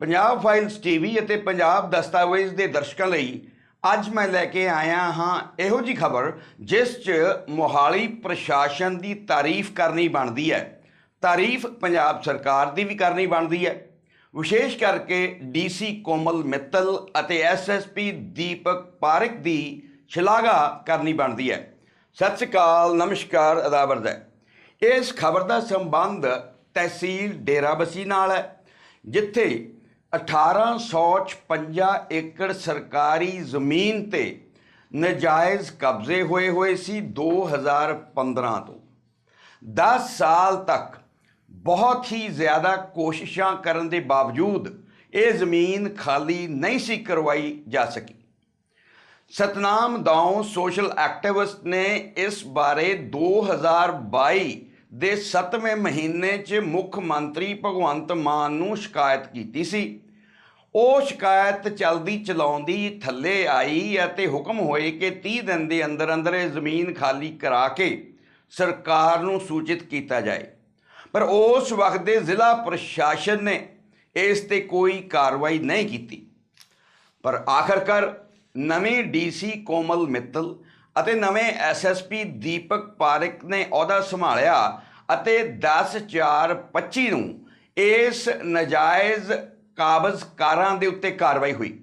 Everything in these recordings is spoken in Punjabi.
ਪੰਜਾਬ ਫਾਈਲਸ ਟੀਵੀ ਅਤੇ ਪੰਜਾਬ ਦਸਤਾਵੇਜ਼ ਦੇ ਦਰਸ਼ਕਾਂ ਲਈ ਅੱਜ ਮੈਂ ਲੈ ਕੇ ਆਇਆ ਹਾਂ ਇਹੋ ਜੀ ਖਬਰ, ਜਿਸ 'ਚ ਮੋਹਾਲੀ ਪ੍ਰਸ਼ਾਸਨ ਦੀ ਤਾਰੀਫ ਕਰਨੀ ਬਣਦੀ ਹੈ। ਤਾਰੀਫ ਪੰਜਾਬ ਸਰਕਾਰ ਦੀ ਵੀ ਕਰਨੀ ਬਣਦੀ ਹੈ। ਵਿਸ਼ੇਸ਼ ਕਰਕੇ ਡੀਸੀ ਕੋਮਲ ਮਿੱਤਲ ਅਤੇ ਐਸਐਸਪੀ ਦੀਪਕ ਪਾਰਕ ਦੀ ਸ਼ਲਾਘਾ ਕਰਨੀ ਬਣਦੀ ਹੈ। ਸਤਿ ਸ਼੍ਰੀ ਅਕਾਲ, ਨਮਸਕਾਰ, ਅਦਾਵਰਦ ਹੈ। ਇਸ ਖਬਰ ਦਾ ਸੰਬੰਧ ਤਹਿਸੀਲ ਡੇਰਾਬੱਸੀ ਨਾਲ ਹੈ, ਜਿੱਥੇ 1856 ਏਕੜ ਸਰਕਾਰੀ ਜ਼ਮੀਨ ਤੇ ਨਜਾਇਜ਼ ਕਬਜ਼ੇ ਹੋਏ ਹੋਏ ਸੀ 2015 ਤੋਂ। 10 ਸਾਲ ਤੱਕ ਬਹੁਤ ਹੀ ਜ਼ਿਆਦਾ ਕੋਸ਼ਿਸ਼ਾਂ ਕਰਨ ਦੇ ਬਾਵਜੂਦ ਇਹ ਜ਼ਮੀਨ ਖਾਲੀ ਨਹੀਂ ਸੀ ਕਰਵਾਈ ਜਾ ਸਕੀ। ਸਤਨਾਮ ਦਾਉ ਸੋਸ਼ਲ ਐਕਟਿਵਿਸਟ ਨੇ ਇਸ ਬਾਰੇ 2022 ਦੇ 7ਵੇਂ ਮਹੀਨੇ 'ਚ ਮੁੱਖ ਮੰਤਰੀ ਭਗਵੰਤ ਮਾਨ ਨੂੰ ਸ਼ਿਕਾਇਤ ਕੀਤੀ ਸੀ। ਉਹ ਸ਼ਿਕਾਇਤ ਚਲਦੀ ਚਲਾਉਂਦੀ ਥੱਲੇ ਆਈ ਅਤੇ ਹੁਕਮ ਹੋਏ ਕਿ 30 ਦਿਨ ਦੇ ਅੰਦਰ ਅੰਦਰ ਇਹ ਜ਼ਮੀਨ ਖਾਲੀ ਕਰਾ ਕੇ ਸਰਕਾਰ ਨੂੰ ਸੂਚਿਤ ਕੀਤਾ ਜਾਏ। ਪਰ ਉਸ ਵਕਤ ਦੇ ਜ਼ਿਲ੍ਹਾ ਪ੍ਰਸ਼ਾਸਨ ਨੇ ਇਸ ਤੇ ਕੋਈ ਕਾਰਵਾਈ ਨਹੀਂ ਕੀਤੀ। ਪਰ ਆਖਰਕਾਰ ਨਵੇਂ ਡੀਸੀ ਕੋਮਲ ਮਿੱਤਲ ਅਤੇ ਨਵੇਂ ਐਸਐਸਪੀ ਦੀਪਕ ਪਾਰਿਕ ਨੇ ਅਹੁਦਾ ਸੰਭਾਲਿਆ ਅਤੇ 10/4/25 ਨੂੰ ਇਸ ਨਜਾਇਜ਼ ਕਾਬਜ਼ਕਾਰਾਂ ਦੇ ਉੱਤੇ ਕਾਰਵਾਈ ਹੋਈ।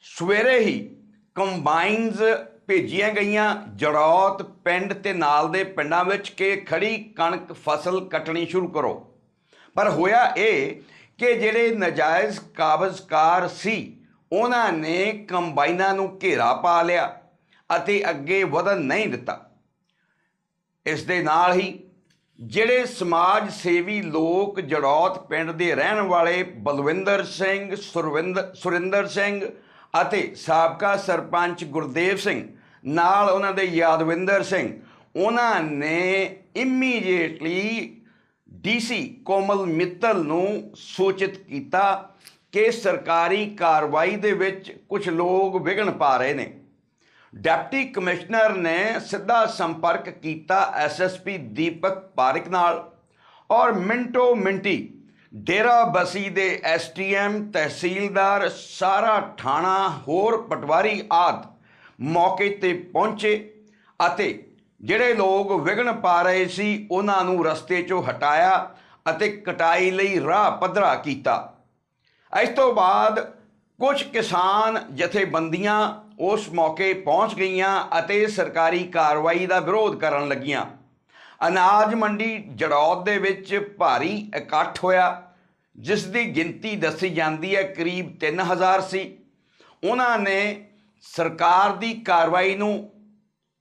ਸਵੇਰੇ ਹੀ ਕੰਬਾਈਨਸ ਭੇਜੀਆਂ ਗਈਆਂ ਜੜੌਤ ਪਿੰਡ ਤੇ ਨਾਲ ਦੇ ਪਿੰਡਾਂ ਵਿੱਚ ਕਿ ਖੜੀ ਕਣਕ ਫਸਲ ਕੱਟਣੀ ਸ਼ੁਰੂ ਕਰੋ। ਪਰ ਹੋਇਆ ਇਹ ਕਿ ਜਿਹੜੇ ਨਜਾਇਜ਼ ਕਾਬਜ਼ਕਾਰ ਸੀ, ਉਹਨਾਂ ਨੇ ਕੰਬਾਈਨਾਂ ਨੂੰ ਘੇਰਾ ਪਾ ਲਿਆ। ਅਤੇ ਅੱਗੇ ਵਧਣ ਨਹੀਂ ਦਿੱਤਾ। ਇਸ ਦੇ ਨਾਲ ਹੀ ਜਿਹੜੇ ਸਮਾਜ ਸੇਵੀ ਲੋਕ ਜੜੌਤ ਪਿੰਡ ਦੇ ਰਹਿਣ ਵਾਲੇ ਬਲਵਿੰਦਰ ਸਿੰਘ ਸੁਰਵਿੰਦਰ ਸੁਰਿੰਦਰ ਸਿੰਘ ਅਤੇ ਸਾਬਕਾ ਸਰਪੰਚ ਗੁਰਦੇਵ ਸਿੰਘ, ਨਾਲ ਉਹਨਾਂ ਦੇ ਯਾਦਵਿੰਦਰ ਸਿੰਘ, ਉਹਨਾਂ ਨੇ ਇਮੀਡੀਏਟਲੀ ਡੀਸੀ ਕੋਮਲ ਮਿੱਤਲ ਨੂੰ ਸੂਚਿਤ ਕੀਤਾ ਕਿ ਸਰਕਾਰੀ ਕਾਰਵਾਈ ਦੇ ਵਿੱਚ ਕੁਝ ਲੋਕ ਵਿਘਨ ਪਾ ਰਹੇ ਨੇ। ਡਿਪਟੀ ਕਮਿਸ਼ਨਰ ਨੇ ਸਿੱਧਾ ਸੰਪਰਕ ਕੀਤਾ ਐਸਐਸਪੀ ਦੀਪਕ ਪਾਰਿਕ ਨਾਲ ਔਰ ਮਿੰਟੋ ਮਿੰਟੀ ਡੇਰਾ ਬਸੀ ਦੇ ਐਸਟੀਐਮ ਤਹਿਸੀਲਦਾਰ ਸਾਰਾ ਥਾਣਾ ਹੋਰ ਪਟਵਾਰੀ ਆਦ ਮੌਕੇ ਤੇ ਪਹੁੰਚੇ ਅਤੇ ਜਿਹੜੇ ਲੋਕ ਵਿਘਨ ਪਾ ਰਹੇ ਸੀ ਉਹਨਾਂ ਨੂੰ ਰਸਤੇ 'ਚੋਂ ਹਟਾਇਆ ਅਤੇ ਕਟਾਈ ਲਈ ਰਾਹ ਪੱਧਰਾ ਕੀਤਾ। ਇਸ ਤੋਂ ਬਾਅਦ ਕੁਝ ਕਿਸਾਨ ਜਥੇਬੰਦੀਆਂ ਉਸ ਮੌਕੇ ਪਹੁੰਚ ਗਈਆਂ ਅਤੇ ਸਰਕਾਰੀ ਕਾਰਵਾਈ ਦਾ ਵਿਰੋਧ ਕਰਨ ਲੱਗੀਆਂ। ਅਨਾਜ ਮੰਡੀ ਜੜੌਤ ਦੇ ਵਿੱਚ ਭਾਰੀ ਇਕੱਠ ਹੋਇਆ ਜਿਸ ਦੀ ਗਿਣਤੀ ਦੱਸੀ ਜਾਂਦੀ ਹੈ ਕਰੀਬ 3000 ਸੀ। ਉਹਨਾਂ ਨੇ ਸਰਕਾਰ ਦੀ ਕਾਰਵਾਈ ਨੂੰ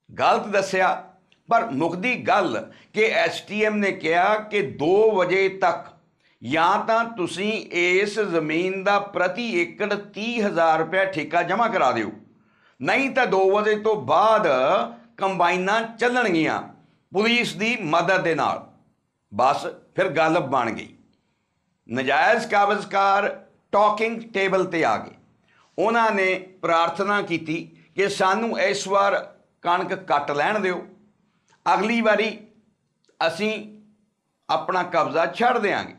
ਗਲਤ ਦੱਸਿਆ, ਪਰ ਮੁੱਕਦੀ ਗੱਲ ਕਿ ਐਸਟੀਐਮ ਨੇ ਕਿਹਾ ਕਿ 2 ਵਜੇ ਤੱਕ ਜਾਂ ਤਾਂ ਤੁਸੀਂ ਇਸ ਜ਼ਮੀਨ ਦਾ ਪ੍ਰਤੀ ਏਕੜ 30000 ਰੁਪਏ ਠੇਕਾ ਜਮ੍ਹਾਂ ਕਰਾ ਦਿਓ। ਨਹੀਂ ਤਾਂ 2 ਵਜੇ ਤੋਂ ਬਾਅਦ ਕੰਬਾਈਨਾਂ ਚੱਲਣਗੀਆਂ ਪੁਲਿਸ ਦੀ ਮਦਦ ਦੇ ਨਾਲ। ਬਸ ਫਿਰ ਗੱਲ ਬਣ ਗਈ। ਨਜਾਇਜ਼ ਕਾਬਜ਼ਕਾਰ ਟਾਕਿੰਗ ਟੇਬਲ ਤੇ ਆ ਗਏ। ਉਹਨਾਂ ਨੇ ਪ੍ਰਾਰਥਨਾ ਕੀਤੀ ਕਿ ਸਾਨੂੰ ਇਸ ਵਾਰ ਕਣਕ ਕੱਟ ਲੈਣ ਦਿਓ। ਅਗਲੀ ਵਾਰੀ ਅਸੀਂ ਆਪਣਾ ਕਬਜ਼ਾ ਛੱਡ ਦੇਾਂਗੇ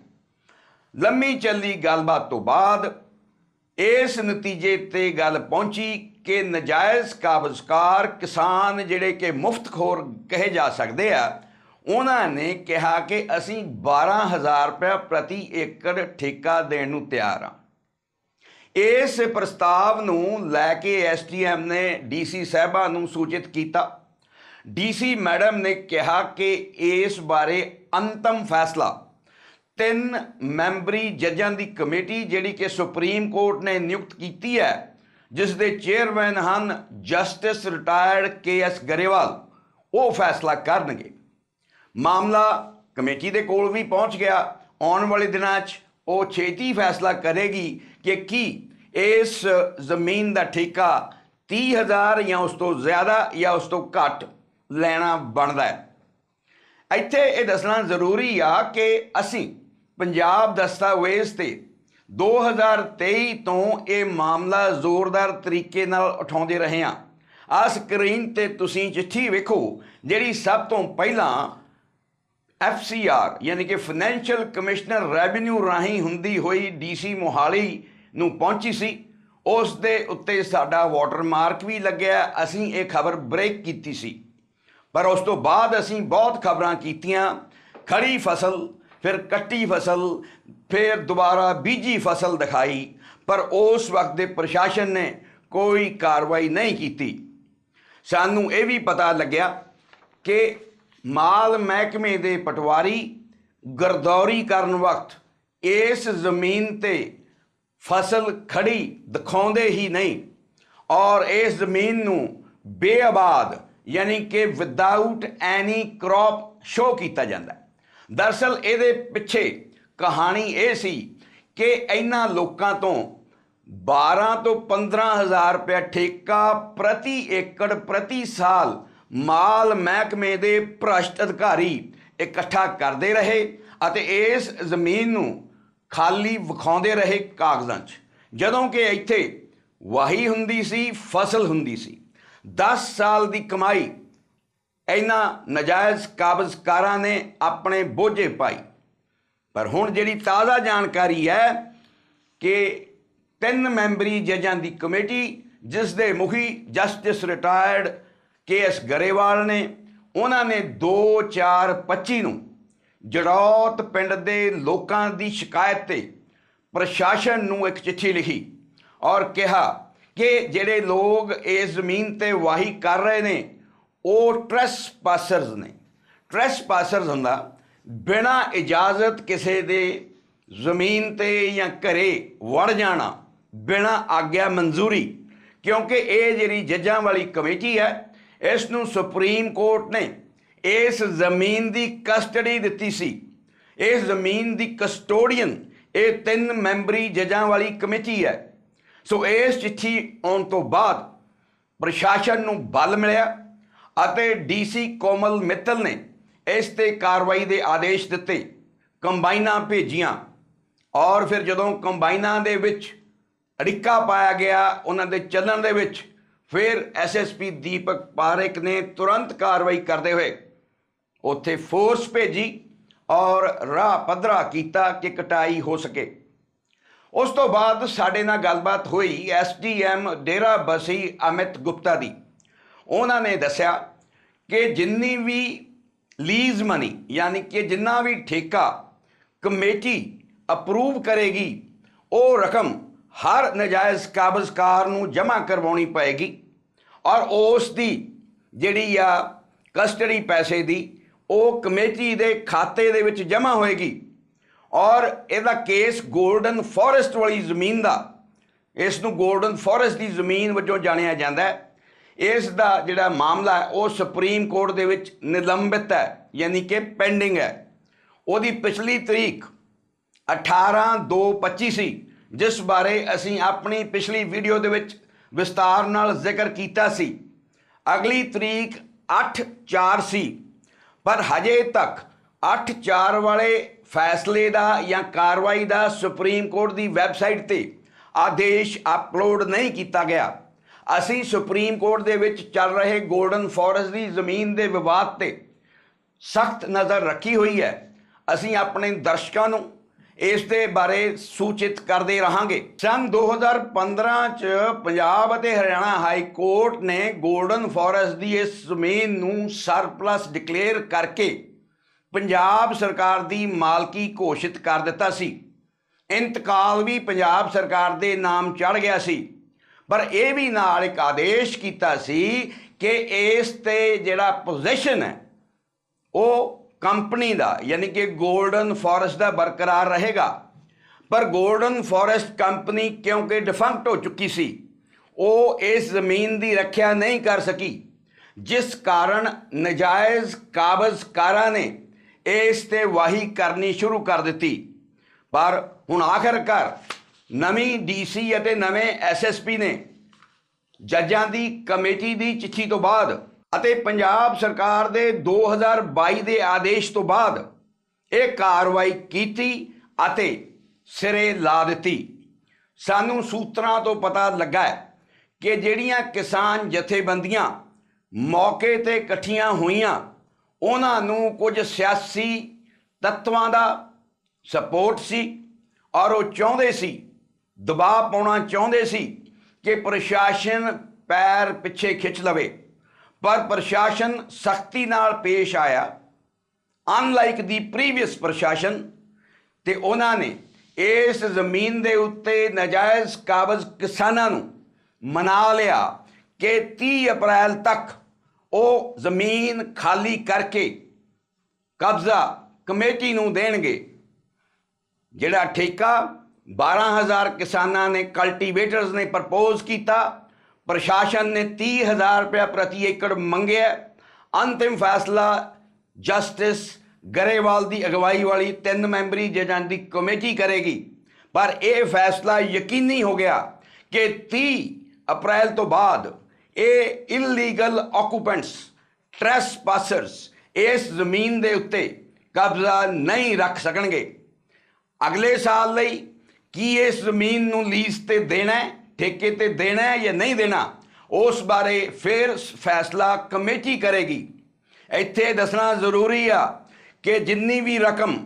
ਲੰਮੀ ਚੱਲੀ ਗੱਲਬਾਤ ਤੋਂ ਬਾਅਦ ਇਸ ਨਤੀਜੇ ਤੇ ਗੱਲ ਪਹੁੰਚੀ ਕਿ ਨਜਾਇਜ਼ ਕਾਬਜ਼ਕਾਰ ਕਿਸਾਨ ਜਿਹੜੇ ਕਿ ਮੁਫਤਖੋਰ ਕਹੇ ਜਾ ਸਕਦੇ ਆ, ਉਹਨਾਂ ਨੇ ਕਿਹਾ ਕਿ ਅਸੀਂ 12000 ਰੁਪਏ ਪ੍ਰਤੀ ਏਕੜ ਠੇਕਾ ਦੇਣ ਨੂੰ ਤਿਆਰ ਹਾਂ ਇਸ ਪ੍ਰਸਤਾਵ ਨੂੰ ਲੈ ਕੇ ਐਸਟੀਐਮ ਨੇ ਡੀਸੀ ਸਾਹਿਬਾਂ ਨੂੰ ਸੂਚਿਤ ਕੀਤਾ। ਡੀਸੀ ਮੈਡਮ ਨੇ ਕਿਹਾ ਕਿ ਇਸ ਬਾਰੇ ਅੰਤਮ ਫੈਸਲਾ ਤਿੰਨ ਮੈਂਬਰੀ ਜੱਜਾਂ ਦੀ ਕਮੇਟੀ ਜਿਹੜੀ ਕਿ ਸੁਪਰੀਮ ਕੋਰਟ ਨੇ ਨਿਯੁਕਤ ਕੀਤੀ ਹੈ ਜਿਸ ਦੇ ਚੇਅਰਮੈਨ ਹਨ justice retired K S Grewal. ਉਹ ਫੈਸਲਾ ਕਰਨਗੇ। ਮਾਮਲਾ ਕਮੇਟੀ ਦੇ ਕੋਲ ਵੀ ਪਹੁੰਚ ਗਿਆ। ਆਉਣ ਵਾਲੇ ਦਿਨਾਂ 'ਚ ਉਹ ਛੇਤੀ ਫੈਸਲਾ ਕਰੇਗੀ ਕਿ ਕੀ ਇਸ ਜ਼ਮੀਨ ਦਾ ਠੇਕਾ 30000 ਜਾਂ ਉਸ ਤੋਂ ਜ਼ਿਆਦਾ ਜਾਂ ਉਸ ਤੋਂ ਘੱਟ ਲੈਣਾ ਬਣਦਾ ਹੈ। ਇੱਥੇ ਇਹ ਦੱਸਣਾ ਜ਼ਰੂਰੀ ਆ ਕਿ ਅਸੀਂ ਪੰਜਾਬ ਦਸਤਾਵੇਜ਼ ਤੇ 2023 ਤੋਂ ਇਹ ਮਾਮਲਾ ਜ਼ੋਰਦਾਰ ਤਰੀਕੇ ਨਾਲ ਉਠਾਉਂਦੇ ਰਹੇ ਹਾਂ। ਆ ਸਕਰੀਨ ਤੇ ਤੁਸੀਂ ਚਿੱਠੀ ਵੇਖੋ, ਜਿਹੜੀ ਸਭ ਤੋਂ ਪਹਿਲਾਂ ਐਫਸੀਆਰ ਯਾਨੀ ਕਿ ਫਾਈਨੈਂਸ਼ੀਅਲ ਕਮਿਸ਼ਨਰ ਰੈਵਨਿਊ ਰਾਹੀਂ ਹੁੰਦੀ ਹੋਈ ਡੀਸੀ ਮੋਹਾਲੀ ਨੂੰ ਪਹੁੰਚੀ ਸੀ। ਉਸ ਦੇ ਉੱਤੇ ਸਾਡਾ ਵਾਟਰਮਾਰਕ ਵੀ ਲੱਗਿਆ, ਅਸੀਂ ਇਹ ਖਬਰ ਬ੍ਰੇਕ ਕੀਤੀ ਸੀ। ਪਰ ਉਸ ਤੋਂ ਬਾਅਦ ਅਸੀਂ ਬਹੁਤ ਖਬਰਾਂ ਕੀਤੀਆਂ। ਖੜੀ ਫਸਲ ਫਿਰ ਕੱਟੀ ਫਸਲ, ਫਿਰ ਦੁਬਾਰਾ ਬੀਜੀ ਫਸਲ ਦਿਖਾਈ, ਪਰ ਉਸ ਵਕਤ ਦੇ ਪ੍ਰਸ਼ਾਸਨ ਨੇ ਕੋਈ ਕਾਰਵਾਈ ਨਹੀਂ ਕੀਤੀ। ਸਾਨੂੰ ਇਹ ਵੀ ਪਤਾ ਲੱਗਿਆ ਕਿ ਮਾਲ ਮਹਿਕਮੇ ਦੇ ਪਟਵਾਰੀ ਗਰਦੌਰੀ ਕਰਨ ਵਕਤ ਇਸ ਜ਼ਮੀਨ ਤੇ ਫਸਲ ਖੜੀ ਦਿਖਾਉਂਦੇ ਹੀ ਨਹੀਂ ਔਰ ਇਸ ਜ਼ਮੀਨ ਨੂੰ ਬੇਆਬਾਦ, ਯਾਨੀ ਕਿ ਵਿਦਆਊਟ ਐਨੀ ਕ੍ਰੌਪ ਸ਼ੋ ਕੀਤਾ ਜਾਂਦਾ। ਹੈ। ਦਰਅਸਲ ਇਹਦੇ ਪਿੱਛੇ ਕਹਾਣੀ ਇਹ ਸੀ ਕਿ ਇਹਨਾਂ ਲੋਕਾਂ ਤੋਂ 12 ਤੋਂ 15000 ਰੁਪਏ ਠੇਕਾ ਪ੍ਰਤੀ ਏਕੜ, ਪ੍ਰਤੀ ਸਾਲ ਮਾਲ ਮਹਿਕਮੇ ਦੇ ਭ੍ਰਸ਼ਟ ਅਧਿਕਾਰੀ ਇਕੱਠਾ ਕਰਦੇ ਰਹੇ ਅਤੇ ਇਸ ਜ਼ਮੀਨ ਨੂੰ ਖਾਲੀ ਵਿਖਾਉਂਦੇ ਰਹੇ ਕਾਗਜ਼ਾਂ 'ਚ ਜਦੋਂ ਕਿ ਇੱਥੇ ਵਾਹੀ ਹੁੰਦੀ ਸੀ, ਫਸਲ ਹੁੰਦੀ ਸੀ 10 ਸਾਲ ਦੀ ਕਮਾਈ ਇਹਨਾਂ ਨਜਾਇਜ਼ ਕਾਬਜ਼ਕਾਰਾਂ ਨੇ ਆਪਣੇ ਬੋਝੇ ਪਾਈ। ਪਰ ਹੁਣ ਜਿਹੜੀ ਤਾਜ਼ਾ ਜਾਣਕਾਰੀ ਹੈ ਕਿ ਤਿੰਨ ਮੈਂਬਰੀ ਜੱਜਾਂ ਦੀ ਕਮੇਟੀ, ਜਿਸ ਦੇ ਮੁਖੀ justice retired K S Grewal ਨੇ, ਉਹਨਾਂ ਨੇ 2425 ਨੂੰ ਜੜੌਤ ਪਿੰਡ ਦੇ ਲੋਕਾਂ ਦੀ ਸ਼ਿਕਾਇਤ ਤੇ ਪ੍ਰਸ਼ਾਸਨ ਨੂੰ ਇੱਕ ਚਿੱਠੀ ਲਿਖੀ ਔਰ ਕਿਹਾ ਕਿ ਜਿਹੜੇ ਲੋਕ ਇਸ ਜ਼ਮੀਨ ਤੇ ਵਾਹੀ ਕਰ ਰਹੇ ਨੇ ਉਹ ਟ੍ਰੈਸਪਾਸਰਸ ਨੇ। ਟ੍ਰੈਸਪਾਸਰਸ ਹੁੰਦਾ, ਬਿਨਾ ਇਜਾਜ਼ਤ ਕਿਸੇ ਦੇ ਜ਼ਮੀਨ ਤੇ ਜਾਂ ਘਰੇ ਵੜ ਜਾਣਾ, ਬਿਨਾ ਆਗਿਆ ਮਨਜ਼ੂਰੀ। ਕਿਉਂਕਿ ਇਹ ਜਿਹੜੀ ਜੱਜਾਂ ਵਾਲੀ ਕਮੇਟੀ ਹੈ ਇਸ ਨੂੰ ਸੁਪਰੀਮ ਕੋਰਟ ਨੇ ਇਸ ਜ਼ਮੀਨ ਦੀ ਕਸਟਡੀ ਦਿੱਤੀ ਸੀ। ਇਸ ਜ਼ਮੀਨ ਦੀ ਕਸਟੋਡੀਅਨ ਇਹ ਤਿੰਨ ਮੈਂਬਰੀ ਜੱਜਾਂ ਵਾਲੀ ਕਮੇਟੀ ਹੈ। ਸੋ ਇਸ ਚਿੱਠੀ ਆਉਣ ਤੋਂ ਬਾਅਦ ਪ੍ਰਸ਼ਾਸਨ ਨੂੰ ਬਲ ਮਿਲਿਆ। ਅਤੇ ਡੀਸੀ ਕੋਮਲ ਮਿੱਤਲ ਨੇ ਇਸ ਤੇ ਕਾਰਵਾਈ ਦੇ ਆਦੇਸ਼ ਦਿੱਤੇ। ਕੰਬਾਈਨਾਂ ਭੇਜੀਆਂ। ਔਰ ਫਿਰ ਜਦੋਂ ਕੰਬਾਈਨਾਂ ਦੇ ਵਿੱਚ ਅੜਿੱਕਾ ਪਾਇਆ ਗਿਆ, ਉਹਨਾਂ ਦੇ ਚੱਲਣ ਦੇ ਵਿੱਚ ਫਿਰ ਐਸਐਸਪੀ ਦੀਪਕ ਪਾਰੇਕ ਨੇ ਤੁਰੰਤ ਕਾਰਵਾਈ ਕਰਦੇ ਹੋਏ ਉੱਥੇ ਫੋਰਸ ਭੇਜੀ ਔਰ ਰਾਹ ਪੱਧਰਾ ਕੀਤਾ ਕਿ ਕਟਾਈ ਹੋ ਸਕੇ। ਉਸ ਤੋਂ ਬਾਅਦ ਸਾਡੇ ਨਾਲ ਗੱਲਬਾਤ ਹੋਈ ਐਸਡੀਐਮ ਡੇਰਾ ਬਸੀ ਅਮਿਤ ਗੁਪਤਾ ਦੀ। ਉਹਨਾਂ ਨੇ ਦੱਸਿਆ ਕਿ ਜਿੰਨੀ ਵੀ ਲੀਜ਼ ਮਨੀ ਯਾਨੀ ਕਿ ਜਿੰਨਾ ਵੀ ਠੇਕਾ, ਕਮੇਟੀ ਅਪਰੂਵ ਕਰੇਗੀ, ਉਹ ਰਕਮ ਹਰ ਨਜਾਇਜ਼ ਕਾਬਜ਼ਕਾਰ ਨੂੰ ਜਮ੍ਹਾਂ ਕਰਵਾਉਣੀ ਪਏਗੀ ਔਰ ਉਸ ਦੀ ਜਿਹੜੀ ਆ ਕਸਟਡੀ ਪੈਸੇ ਦੀ, ਉਹ ਕਮੇਟੀ ਦੇ ਖਾਤੇ ਦੇ ਵਿੱਚ ਜਮ੍ਹਾਂ ਹੋਏਗੀ ਔਰ ਇਹਦਾ ਕੇਸ 골ਡਨ ਫੋਰੈਸਟ ਵਾਲੀ ਜ਼ਮੀਨ ਦਾ, ਇਸ ਨੂੰ 골ਡਨ ਫੋਰੈਸਟ ਦੀ ਜ਼ਮੀਨ ਵਜੋਂ ਜਾਣਿਆ ਜਾਂਦਾ ਹੈ। ਇਸ ਦਾ ਜਿਹੜਾ ਮਾਮਲਾ ਹੈ, ਉਹ ਸੁਪਰੀਮ ਕੋਰਟ ਦੇ ਵਿੱਚ ਨਿਲੰਬਿਤ ਹੈ, ਯਾਨੀ ਕਿ ਪੈਂਡਿੰਗ ਹੈ। ਉਹਦੀ ਪਿਛਲੀ ਤਰੀਕ 18/2/25 ਸੀ, ਜਿਸ ਬਾਰੇ ਅਸੀਂ ਆਪਣੀ ਪਿਛਲੀ ਵੀਡੀਓ ਦੇ ਵਿੱਚ ਵਿਸਤਾਰ ਨਾਲ ਜ਼ਿਕਰ ਕੀਤਾ ਸੀ। ਅਗਲੀ ਤਰੀਕ 8/4 ਸੀ, ਪਰ ਹਜੇ ਤੱਕ 8/4 ਵਾਲੇ ਫੈਸਲੇ ਦਾ ਜਾਂ ਕਾਰਵਾਈ ਦਾ ਸੁਪਰੀਮ ਕੋਰਟ ਦੀ ਵੈਬਸਾਈਟ ਤੇ ਆਦੇਸ਼ ਅਪਲੋਡ ਨਹੀਂ ਕੀਤਾ ਗਿਆ। ਅਸੀਂ ਸੁਪਰੀਮ ਕੋਰਟ ਦੇ ਵਿੱਚ ਚੱਲ ਰਹੇ 골ਡਨ ਫੋਰੈਸਟ ਦੀ ਜ਼ਮੀਨ ਦੇ ਵਿਵਾਦ ਤੇ ਸਖਤ ਨਜ਼ਰ ਰੱਖੀ ਹੋਈ ਹੈ। ਅਸੀਂ ਆਪਣੇ ਦਰਸ਼ਕਾਂ ਨੂੰ ਇਸ ਦੇ ਬਾਰੇ ਸੂਚਿਤ ਕਰਦੇ ਰਹਾਂਗੇ। ਸਨ 2015 ਚ ਪੰਜਾਬ ਅਤੇ ਹਰਿਆਣਾ ਹਾਈ ਕੋਰਟ ਨੇ 골ਡਨ ਫੋਰੈਸਟ ਦੀ ਇਸ ਜ਼ਮੀਨ ਨੂੰ ਸਰਪਲਸ ਡਿਕਲੇਅਰ ਕਰਕੇ ਪੰਜਾਬ ਸਰਕਾਰ ਦੀ ਮਾਲਕੀ ਘੋਸ਼ਿਤ ਕਰ ਦਿੱਤਾ ਸੀ। ਇੰਤਕਾਲ ਵੀ ਪੰਜਾਬ ਸਰਕਾਰ ਦੇ ਨਾਮ ਚੜ ਗਿਆ ਸੀ। ਪਰ ਇਹ ਵੀ ਨਾਲ ਇੱਕ ਆਦੇਸ਼ ਕੀਤਾ ਸੀ ਕਿ ਇਸ ਤੇ ਜਿਹੜਾ ਪੋਜੀਸ਼ਨ ਹੈ, ਉਹ ਕੰਪਨੀ ਦਾ, ਯਾਨੀ ਕਿ 골ਡਨ ਫੋਰੈਸਟ ਦਾ ਬਰਕਰਾਰ ਰਹੇਗਾ। ਪਰ 골ਡਨ ਫੋਰੈਸਟ ਕੰਪਨੀ ਕਿਉਂਕਿ ਡਿਫੰਕਟ ਹੋ ਚੁੱਕੀ ਸੀ, ਉਹ ਇਸ ਜ਼ਮੀਨ ਦੀ ਰੱਖਿਆ ਨਹੀਂ ਕਰ ਸਕੀ, ਜਿਸ ਕਾਰਨ ਨਜਾਇਜ਼ ਕਾਬਜ਼ਕਾਰਾਂ ਨੇ ਇਸ ਤੇ ਵਾਹੀ ਕਰਨੀ ਸ਼ੁਰੂ ਕਰ ਦਿੱਤੀ। ਪਰ ਹੁਣ ਆਖਰਕਾਰ ਨਵੀਂ ਡੀਸੀ ਅਤੇ ਨਵੇਂ ਐਸਐਸਪੀ ਨੇ ਜੱਜਾਂ ਦੀ ਕਮੇਟੀ ਦੀ ਚਿੱਠੀ ਤੋਂ ਬਾਅਦ ਅਤੇ ਪੰਜਾਬ ਸਰਕਾਰ ਦੇ 2022 ਦੇ ਆਦੇਸ਼ ਤੋਂ ਬਾਅਦ ਇਹ ਕਾਰਵਾਈ ਕੀਤੀ ਅਤੇ ਸਿਰੇ ਲਾ ਦਿੱਤੀ। ਸਾਨੂੰ ਸੂਤਰਾਂ ਤੋਂ ਪਤਾ ਲੱਗਾ ਹੈ ਕਿ ਜਿਹੜੀਆਂ ਕਿਸਾਨ ਜਥੇਬੰਦੀਆਂ ਮੌਕੇ ਤੇ ਇਕੱਠੀਆਂ ਹੋਈਆਂ, ਉਹਨਾਂ ਨੂੰ ਕੁਝ ਸਿਆਸੀ ਤੱਤਵਾਂ ਦਾ ਸਪੋਰਟ ਸੀ ਔਰ ਉਹ ਚਾਹੁੰਦੇ ਸੀ ਦਬਾਅ ਪਾਉਣਾ ਚਾਹੁੰਦੇ ਸੀ ਕਿ ਪ੍ਰਸ਼ਾਸਨ ਪੈਰ ਪਿੱਛੇ ਖਿੱਚ ਲਵੇ। ਪਰ ਪ੍ਰਸ਼ਾਸਨ ਸਖਤੀ ਨਾਲ ਪੇਸ਼ ਆਇਆ। ਅਨਲਾਈਕ ਦੀ ਪ੍ਰੀਵੀਅਸ ਪ੍ਰਸ਼ਾਸਨ, ਤੇ ਉਹਨਾਂ ਨੇ ਇਸ ਜ਼ਮੀਨ ਦੇ ਉੱਤੇ ਨਜਾਇਜ਼ ਕਾਬਜ਼ ਕਿਸਾਨਾਂ ਨੂੰ ਮਨਾ ਲਿਆ ਕਿ 30 ਅਪ੍ਰੈਲ ਤੱਕ ਉਹ ਜ਼ਮੀਨ ਖਾਲੀ ਕਰਕੇ ਕਬਜ਼ਾ ਕਮੇਟੀ ਨੂੰ ਦੇਣਗੇ। ਜਿਹੜਾ ਠੇਕਾ 12000 ਕਿਸਾਨਾਂ ਨੇ ਕਲਟੀਵੇਟਰਸ ਨੇ ਪ੍ਰਪੋਜ਼ ਕੀਤਾ। ਪ੍ਰਸ਼ਾਸਨ ਨੇ 30000 ਰੁਪਏ ਪ੍ਰਤੀ ਏਕੜ ਮੰਗਿਆ। ਅੰਤਿਮ ਫੈਸਲਾ ਜਸਟਿਸ ਗਰੇਵਾਲ ਦੀ ਅਗਵਾਈ ਵਾਲੀ ਤਿੰਨ ਮੈਂਬਰੀ ਜਜਾਂ ਦੀ ਕਮੇਟੀ ਕਰੇਗੀ। ਪਰ ਇਹ ਫੈਸਲਾ ਯਕੀਨੀ ਹੋ ਗਿਆ ਕਿ 30 ਅਪ੍ਰੈਲ ਤੋਂ ਬਾਅਦ ਇਹ ਇਲੀਗਲ ਆਕੂਪੈਂਟਸ ਟ੍ਰੈਸਪਾਸਰਸ ਇਸ ਜ਼ਮੀਨ ਦੇ ਉੱਤੇ ਕਬਜ਼ਾ ਨਹੀਂ ਰੱਖ ਸਕਣਗੇ। ਅਗਲੇ ਸਾਲ ਲਈ ਕੀ ਇਸ ਜ਼ਮੀਨ ਨੂੰ ਲੀਜ਼ ਤੇ ਦੇਣਾ ਹੈ, ਠੇਕੇ ਤੇ ਦੇਣਾ ਹੈ ਜਾਂ ਨਹੀਂ ਦੇਣਾ? ਉਸ ਬਾਰੇ ਫਿਰ ਫੈਸਲਾ ਕਮੇਟੀ ਕਰੇਗੀ। ਇੱਥੇ ਦੱਸਣਾ ਜ਼ਰੂਰੀ ਆ ਕਿ ਜਿੰਨੀ ਵੀ ਰਕਮ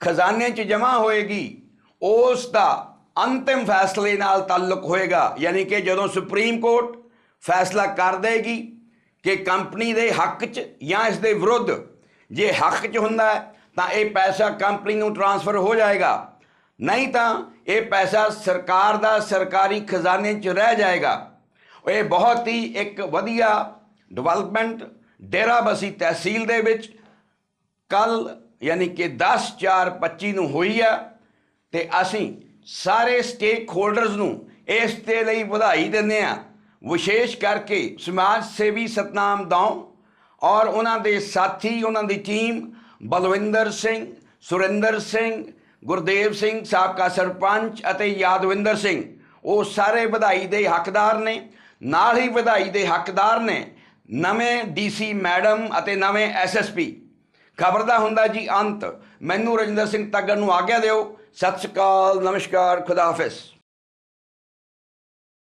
ਖਜ਼ਾਨੇ 'ਚ ਜਮ੍ਹਾਂ ਹੋਏਗੀ, ਉਸ ਦਾ ਅੰਤਿਮ ਫੈਸਲੇ ਨਾਲ ਤਾਲੁਕ ਹੋਏਗਾ। ਯਾਨੀ ਕਿ ਜਦੋਂ ਸੁਪਰੀਮ ਕੋਰਟ ਫੈਸਲਾ ਕਰ ਦੇਗੀ ਕਿ ਕੰਪਨੀ ਦੇ ਹੱਕ 'ਚ ਜਾਂ ਇਸ ਦੇ ਵਿਰੁੱਧ ਜੇ ਹੱਕ 'ਚ ਹੁੰਦਾ ਤਾਂ ਇਹ ਪੈਸਾ ਕੰਪਨੀ ਨੂੰ ਟਰਾਂਸਫਰ ਹੋ ਜਾਏਗਾ। ਨਹੀਂ ਤਾਂ ਇਹ ਪੈਸਾ ਸਰਕਾਰ ਦਾ ਸਰਕਾਰੀ ਖਜ਼ਾਨੇ 'ਚ ਰਹਿ ਜਾਏਗਾ। ਇਹ ਬਹੁਤ ਹੀ ਇੱਕ ਵਧੀਆ ਡਿਵੈਲਪਮੈਂਟ ਡੇਰਾਬਸੀ ਤਹਿਸੀਲ ਦੇ ਵਿੱਚ ਕੱਲ ਯਾਨੀ ਕਿ 10 4 25 ਨੂੰ ਹੋਈ ਆ ਤੇ ਅਸੀਂ ਸਾਰੇ ਸਟੇਕ ਹੋਲਡਰਸ ਨੂੰ ਇਸ ਦੇ ਲਈ ਵਧਾਈ ਦਿੰਦੇ ਆ। ਵਿਸ਼ੇਸ਼ ਕਰਕੇ ਸਮਾਜ ਸੇਵੀ ਸਤਨਾਮ ਦੌਂ ਔਰ ਉਹਨਾਂ ਦੇ ਸਾਥੀ, ਉਹਨਾਂ ਦੀ ਟੀਮ ਬਲਵਿੰਦਰ ਸਿੰਘ, ਸੁਰਿੰਦਰ ਸਿੰਘ ਗੁਰਦੇਵ ਸਿੰਘ ਸਾਬਕਾ ਸਰਪੰਚ ਅਤੇ ਯਾਦਵਿੰਦਰ ਸਿੰਘ, ਉਹ ਸਾਰੇ ਵਧਾਈ ਦੇ ਹੱਕਦਾਰ ਨੇ, ਨਾਲ ਹੀ ਵਧਾਈ ਦੇ ਹੱਕਦਾਰ ਨੇ ਨਵੇਂ ਡੀਸੀ ਮੈਡਮ ਅਤੇ ਨਵੇਂ ਐਸਐਸਪੀ ਖਬਰ ਦਾ ਹੁੰਦਾ ਜੀ ਅੰਤ। ਮੈਨੂੰ ਰਜਿੰਦਰ ਸਿੰਘ ਤੱਗਰ ਨੂੰ ਆਗਿਆ ਦਿਓ। ਸਤਿ ਸ਼੍ਰੀ ਅਕਾਲ, ਨਮਸਕਾਰ, ਖੁਦਾ ਹਾਫਿਜ਼।